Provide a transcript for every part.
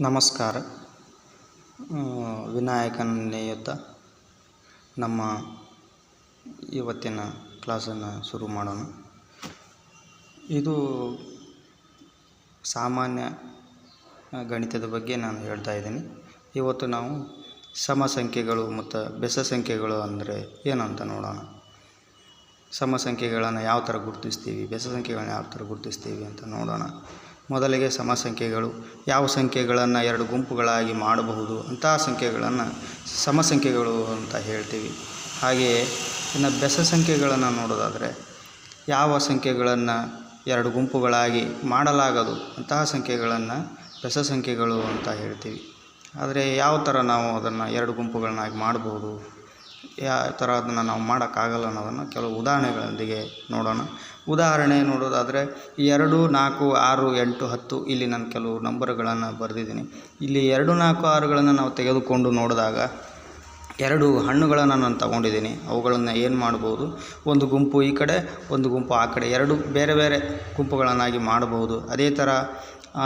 ನಮಸ್ಕಾರ. ವಿನಾಯಕನ ನೇಯುತ್ತ ನಮ್ಮ ಇವತ್ತಿನ ಕ್ಲಾಸನ್ನು ಶುರು ಮಾಡೋಣ. ಇದು ಸಾಮಾನ್ಯ ಗಣಿತದ ಬಗ್ಗೆ ನಾನು ಹೇಳ್ತಾ ಇದ್ದೀನಿ. ಇವತ್ತು ನಾವು ಸಮ ಸಂಖ್ಯೆಗಳು ಮತ್ತು ಬೆಸ ಸಂಖ್ಯೆಗಳು ಅಂದರೆ ಏನಂತ ನೋಡೋಣ. ಸಮ ಸಂಖ್ಯೆಗಳನ್ನು ಯಾವ ಥರ ಗುರುತಿಸ್ತೀವಿ ಬೆಸ ಸಂಖ್ಯೆಗಳನ್ನ ಯಾವ ಥರ ಗುರುತಿಸ್ತೀವಿ ಅಂತ ನೋಡೋಣ. ಮೊದಲಿಗೆ ಸಮ ಸಂಖ್ಯೆಗಳು ಯಾವ ಸಂಖ್ಯೆಗಳನ್ನು ಎರಡು ಗುಂಪುಗಳಾಗಿ ಮಾಡಬಹುದು ಅಂತಹ ಸಂಖ್ಯೆಗಳನ್ನು ಸಮ ಸಂಖ್ಯೆಗಳು ಅಂತ ಹೇಳ್ತೀವಿ. ಹಾಗೆಯೇ ಇನ್ನು ಬೆಸ ಸಂಖ್ಯೆಗಳನ್ನು ನೋಡೋದಾದರೆ ಯಾವ ಸಂಖ್ಯೆಗಳನ್ನು ಎರಡು ಗುಂಪುಗಳಾಗಿ ಮಾಡಲಾಗದು ಅಂತಹ ಸಂಖ್ಯೆಗಳನ್ನು ಬೆಸ ಸಂಖ್ಯೆಗಳು ಅಂತ ಹೇಳ್ತೀವಿ. ಆದರೆ ಯಾವ ಥರ ನಾವು ಅದನ್ನು ಎರಡು ಗುಂಪುಗಳನ್ನಾಗಿ ಮಾಡಬಹುದು? ಯಾವ ಥರ ಅದನ್ನು ನಾವು ಮಾಡೋಕ್ಕಾಗಲ್ಲ ಅನ್ನೋದನ್ನು ಕೆಲವು ಉದಾಹರಣೆಗಳೊಂದಿಗೆ ನೋಡೋಣ. ಉದಾಹರಣೆ ನೋಡೋದಾದರೆ ಎರಡು, ನಾಲ್ಕು, ಆರು, ಎಂಟು, ಹತ್ತು ಇಲ್ಲಿ ನಾನು ಕೆಲವು ನಂಬರ್ಗಳನ್ನು ಬರೆದಿದ್ದೀನಿ. ಇಲ್ಲಿ ಎರಡು, ನಾಲ್ಕು, ಆರುಗಳನ್ನು ನಾವು ತೆಗೆದುಕೊಂಡು ನೋಡಿದಾಗ, ಎರಡು ಹಣ್ಣುಗಳನ್ನು ನಾನು ತಗೊಂಡಿದ್ದೀನಿ. ಅವುಗಳನ್ನು ಏನು ಮಾಡ್ಬೋದು? ಒಂದು ಗುಂಪು ಈ ಕಡೆ, ಒಂದು ಗುಂಪು ಆ ಕಡೆ. ಎರಡು ಬೇರೆ ಬೇರೆ ಗುಂಪುಗಳನ್ನಾಗಿ ಮಾಡಬಹುದು. ಅದೇ ಥರ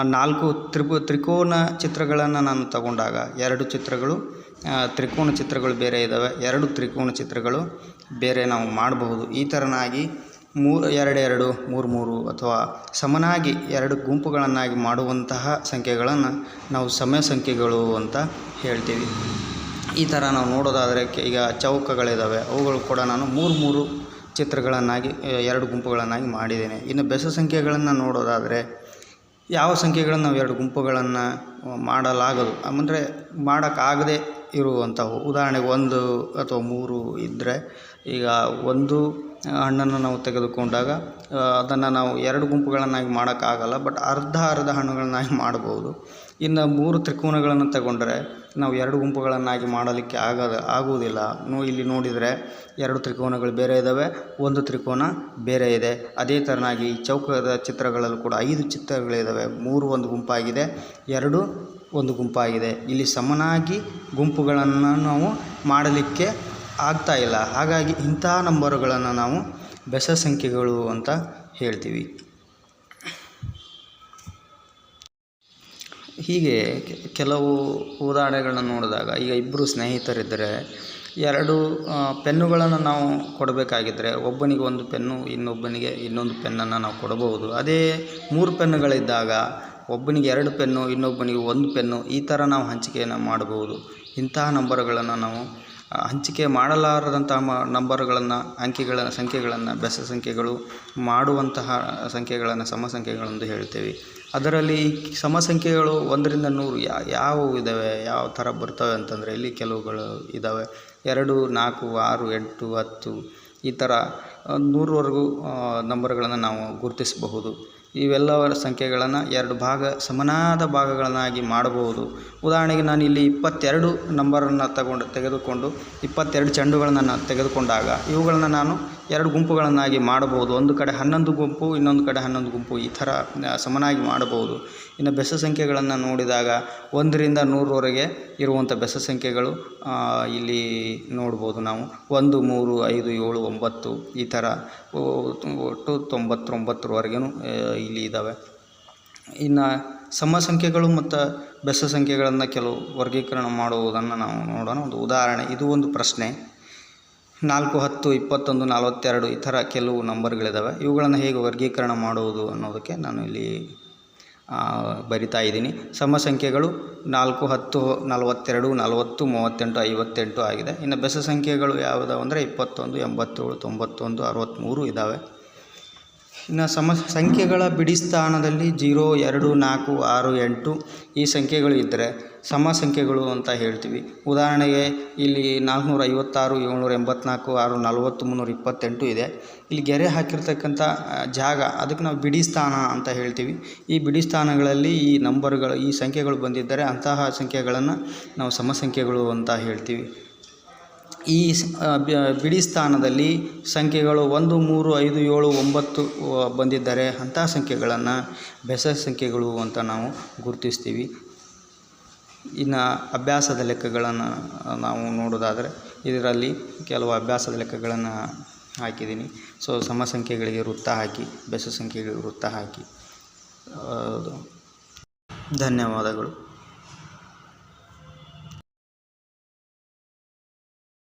ನಾಲ್ಕು ತ್ರಿಪು, ತ್ರಿಕೋನ ಚಿತ್ರಗಳನ್ನು ನಾನು ತಗೊಂಡಾಗ ಎರಡು ಚಿತ್ರಗಳು ತ್ರಿಕೋನ ಚಿತ್ರಗಳು ಬೇರೆ ಇದ್ದಾವೆ ಎರಡು ತ್ರಿಕೋನ ಚಿತ್ರಗಳು ಬೇರೆ ನಾವು ಮಾಡಬಹುದು. ಈ ಥರನಾಗಿ ಮೂರು ಎರಡೆರಡು ಮೂರು ಮೂರು ಅಥವಾ ಸಮನಾಗಿ ಎರಡು ಗುಂಪುಗಳನ್ನಾಗಿ ಮಾಡುವಂತಹ ಸಂಖ್ಯೆಗಳನ್ನು ನಾವು ಸಮಯ ಸಂಖ್ಯೆಗಳು ಅಂತ ಹೇಳ್ತೀವಿ. ಈ ಥರ ನಾವು ನೋಡೋದಾದರೆ ಈಗ ಚೌಕಗಳಿದ್ದಾವೆ ಅವುಗಳು ಕೂಡ ನಾನು ಮೂರು ಮೂರು ಚಿತ್ರಗಳನ್ನಾಗಿ ಎರಡು ಗುಂಪುಗಳನ್ನಾಗಿ ಮಾಡಿದ್ದೇನೆ. ಇನ್ನು ಬೆಸ ಸಂಖ್ಯೆಗಳನ್ನು ನೋಡೋದಾದರೆ ಯಾವ ಸಂಖ್ಯೆಗಳನ್ನು ನಾವು ಎರಡು ಗುಂಪುಗಳನ್ನು ಮಾಡಲಾಗದು? ಅಂದರೆ ಮಾಡೋಕ್ಕಾಗದೆ ಇರುವಂಥವು ಉದಾಹರಣೆಗೆ ಒಂದು ಅಥವಾ ಮೂರು ಇದ್ದರೆ ಈಗ ಒಂದು ಹಣ್ಣನ್ನು ನಾವು ತೆಗೆದುಕೊಂಡಾಗ ಅದನ್ನು ನಾವು ಎರಡು ಗುಂಪುಗಳನ್ನಾಗಿ ಮಾಡೋಕ್ಕಾಗಲ್ಲ, ಬಟ್ ಅರ್ಧ ಅರ್ಧ ಹಣ್ಣುಗಳನ್ನಾಗಿ ಮಾಡ್ಬೋದು ಇನ್ನು ಮೂರು ತ್ರಿಕೋನಗಳನ್ನು ತಗೊಂಡರೆ ನಾವು ಎರಡು ಗುಂಪುಗಳನ್ನಾಗಿ ಮಾಡಲಿಕ್ಕೆ ಆಗದ, ಆಗುವುದಿಲ್ಲ. ನೋ, ಇಲ್ಲಿ ನೋಡಿದರೆ ಎರಡು ತ್ರಿಕೋನಗಳು ಬೇರೆ ಇದ್ದಾವೆ ಒಂದು ತ್ರಿಕೋನ ಬೇರೆ ಇದೆ. ಅದೇ ಥರನಾಗಿ ಚೌಕದ ಚಿತ್ರಗಳಲ್ಲೂ ಕೂಡ ಐದು ಚಿತ್ರಗಳಿದ್ದಾವೆ ಮೂರು ಒಂದು ಗುಂಪಾಗಿದೆ, ಎರಡು ಒಂದು ಗುಂಪಾಗಿದೆ. ಇಲ್ಲಿ ಸಮನಾಗಿ ಗುಂಪುಗಳನ್ನು ನಾವು ಮಾಡಲಿಕ್ಕೆ ಆಗ್ತಾ ಇಲ್ಲ. ಹಾಗಾಗಿ ಇಂಥ ನಂಬರುಗಳನ್ನು ನಾವು ಬೆಸ ಸಂಖ್ಯೆಗಳು ಅಂತ ಹೇಳ್ತೀವಿ. ಹೀಗೆ ಕೆಲವು ಉದಾಹರಣೆಗಳನ್ನ ನೋಡಿದಾಗ ಈಗ ಇಬ್ಬರು ಸ್ನೇಹಿತರಿದ್ದರೆ ಎರಡು ಪೆನ್ನುಗಳನ್ನು ನಾವು ಕೊಡಬೇಕಾಗಿದ್ದರೆ ಒಬ್ಬನಿಗೆ ಒಂದು ಪೆನ್ನು, ಇನ್ನೊಬ್ಬನಿಗೆ ಇನ್ನೊಂದು ಪೆನ್ನನ್ನು ನಾವು ಕೊಡಬಹುದು ಅದೇ ಮೂರು ಪೆನ್ನುಗಳಿದ್ದಾಗ ಒಬ್ಬನಿಗೆ ಎರಡು ಪೆನ್ನು, ಇನ್ನೊಬ್ಬನಿಗೆ ಒಂದು ಪೆನ್ನು, ಈ ಥರ ನಾವು ಹಂಚಿಕೆಯನ್ನು ಮಾಡಬಹುದು ಇಂತಹ ನಂಬರ್ಗಳನ್ನು ನಾವು ಹಂಚಿಕೆ ಮಾಡಲಾರದಂತಹ ಮ, ನಂಬರ್ಗಳನ್ನು, ಅಂಕಿಗಳ ಸಂಖ್ಯೆಗಳನ್ನು, ಬೆಸ ಸಂಖ್ಯೆಗಳು, ಮಾಡುವಂತಹ ಸಂಖ್ಯೆಗಳನ್ನು, ಸಮ ಸಂಖ್ಯೆಗಳೆಂದು ಹೇಳ್ತೇವೆ. ಅದರಲ್ಲಿ ಸಮ ಸಂಖ್ಯೆಗಳು ಒಂದರಿಂದ ನೂರು ಯಾವುವು ಇದ್ದಾವೆ ಯಾವ ಥರ ಬರ್ತವೆ ಅಂತಂದರೆ ಇಲ್ಲಿ ಕೆಲವುಗಳು ಇದ್ದಾವೆ ಎರಡು, ನಾಲ್ಕು, ಆರು, ಎಂಟು, ಹತ್ತು ಈ ಥರ ನೂರವರೆಗೂ ನಂಬರ್ಗಳನ್ನು ನಾವು ಗುರುತಿಸಬಹುದು. ಇವೆಲ್ಲವರ ಸಂಖ್ಯೆಗಳನ್ನು ಎರಡು ಭಾಗ, ಸಮನಾದ ಭಾಗಗಳನ್ನಾಗಿ ಮಾಡಬಹುದು. ಉದಾಹರಣೆಗೆ ನಾನು ಇಲ್ಲಿ ಇಪ್ಪತ್ತೆರಡು ನಂಬರನ್ನು ತಗೊಂಡು, ತೆಗೆದುಕೊಂಡು, ಇಪ್ಪತ್ತೆರಡು ಚೆಂಡುಗಳನ್ನು ನಾನು ತೆಗೆದುಕೊಂಡಾಗ ಇವುಗಳನ್ನು ನಾನು ಎರಡು ಗುಂಪುಗಳನ್ನಾಗಿ ಮಾಡಬಹುದು. ಒಂದು ಕಡೆ ಹನ್ನೊಂದು ಗುಂಪು, ಇನ್ನೊಂದು ಕಡೆ ಹನ್ನೊಂದು ಗುಂಪು. ಈ ಥರ ಸಮನಾಗಿ ಮಾಡಬಹುದು. ಇನ್ನು ಬೆಸ ಸಂಖ್ಯೆಗಳನ್ನು ನೋಡಿದಾಗ ಒಂದರಿಂದ ನೂರರವರೆಗೆ ಇರುವಂಥ ಬೆಸ ಸಂಖ್ಯೆಗಳು ಇಲ್ಲಿ ನೋಡ್ಬೋದು ನಾವು. ಒಂದು, ಮೂರು, ಐದು, ಏಳು, ಒಂಬತ್ತು ಈ ಥರ ಒಟ್ಟು ತೊಂಬತ್ತೊಂಬತ್ತರವರೆಗೂ ಇಲ್ಲಿ ಇದ್ದಾವೆ. ಇನ್ನು ಸಮ ಸಂಖ್ಯೆಗಳು ಮತ್ತು ಬೆಸ ಸಂಖ್ಯೆಗಳನ್ನು ಕೆಲವು ವರ್ಗೀಕರಣ ಮಾಡುವುದನ್ನು ನಾವು ನೋಡೋಣ. ಒಂದು ಉದಾಹರಣೆ, ಇದು ಒಂದು ಪ್ರಶ್ನೆ. ನಾಲ್ಕು ಹತ್ತು ಇಪ್ಪತ್ತೊಂದು ನಲವತ್ತೆರಡು ಈ ಥರ ಕೆಲವು ನಂಬರ್ಗಳಿದ್ದಾವೆ ಇವುಗಳನ್ನು ಹೇಗೆ ವರ್ಗೀಕರಣ ಮಾಡುವುದು ಅನ್ನೋದಕ್ಕೆ ನಾನು ಇಲ್ಲಿ ಬರಿತಾ ಇದ್ದೀನಿ. ಸಮ ಸಂಖ್ಯೆಗಳು ನಾಲ್ಕು ಹತ್ತು ನಲವತ್ತೆರಡು ನಲವತ್ತು ಮೂವತ್ತೆಂಟು ಐವತ್ತೆಂಟು ಆಗಿದೆ. ಇನ್ನು ಬೆಸ ಸಂಖ್ಯೆಗಳು ಯಾವುದಾವು ಅಂದರೆ ಇಪ್ಪತ್ತೊಂದು, ಎಂಬತ್ತೇಳು, ತೊಂಬತ್ತೊಂದು ಅರವತ್ತ್ಮೂರು ಇದ್ದಾವೆ ಇನ್ನು ಸಮ, ಸಂಖ್ಯೆಗಳ ಬಿಡಿ ಸ್ಥಾನದಲ್ಲಿ ಜೀರೋ, ಎರಡು, ನಾಲ್ಕು, ಆರು, ಎಂಟು ಈ ಸಂಖ್ಯೆಗಳು ಇದ್ದರೆ ಸಮ ಸಂಖ್ಯೆಗಳು ಅಂತ ಹೇಳ್ತೀವಿ. ಉದಾಹರಣೆಗೆ ಇಲ್ಲಿ ನಾಲ್ಕುನೂರ ಐವತ್ತಾರು, ಏಳ್ನೂರ ಎಂಬತ್ನಾಲ್ಕು, ಆರು, ನಲವತ್ತು, ಮುನ್ನೂರ ಇಪ್ಪತ್ತೆಂಟು ಇದೆ. ಇಲ್ಲಿ ಗೆರೆ ಹಾಕಿರ್ತಕ್ಕಂಥ ಜಾಗ ಅದಕ್ಕೆ ನಾವು ಬಿಡಿ ಸ್ಥಾನ ಅಂತ ಹೇಳ್ತೀವಿ. ಈ ಬಿಡಿ ಸ್ಥಾನಗಳಲ್ಲಿ ಈ ನಂಬರ್ಗಳು, ಈ ಸಂಖ್ಯೆಗಳು ಬಂದಿದ್ದರೆ ಅಂತಹ ಸಂಖ್ಯೆಗಳನ್ನು ನಾವು ಸಮ ಸಂಖ್ಯೆಗಳು ಅಂತ ಹೇಳ್ತೀವಿ. ಈ ಬಿಡಿ ಸ್ಥಾನದಲ್ಲಿ ಸಂಖ್ಯೆಗಳು ಒಂದು, ಮೂರು, ಐದು, ಏಳು, ಒಂಬತ್ತು ಬಂದಿದ್ದರೆ ಅಂಥ ಸಂಖ್ಯೆಗಳನ್ನು ಬೆಸ ಸಂಖ್ಯೆಗಳು ಅಂತ ನಾವು ಗುರುತಿಸ್ತೀವಿ. ಇನ್ನು ಅಭ್ಯಾಸದ ಲೆಕ್ಕಗಳನ್ನು ನಾವು ನೋಡೋದಾದರೆ ಇದರಲ್ಲಿ ಕೆಲವು ಅಭ್ಯಾಸದ ಲೆಕ್ಕಗಳನ್ನು ಹಾಕಿದ್ದೀನಿ. ಸೊ, ಸಮ ಸಂಖ್ಯೆಗಳಿಗೆ ವೃತ್ತ ಹಾಕಿ, ಬೆಸ ಸಂಖ್ಯೆಗಳಿಗೆ ವೃತ್ತ ಹಾಕಿ. ಧನ್ಯವಾದಗಳು.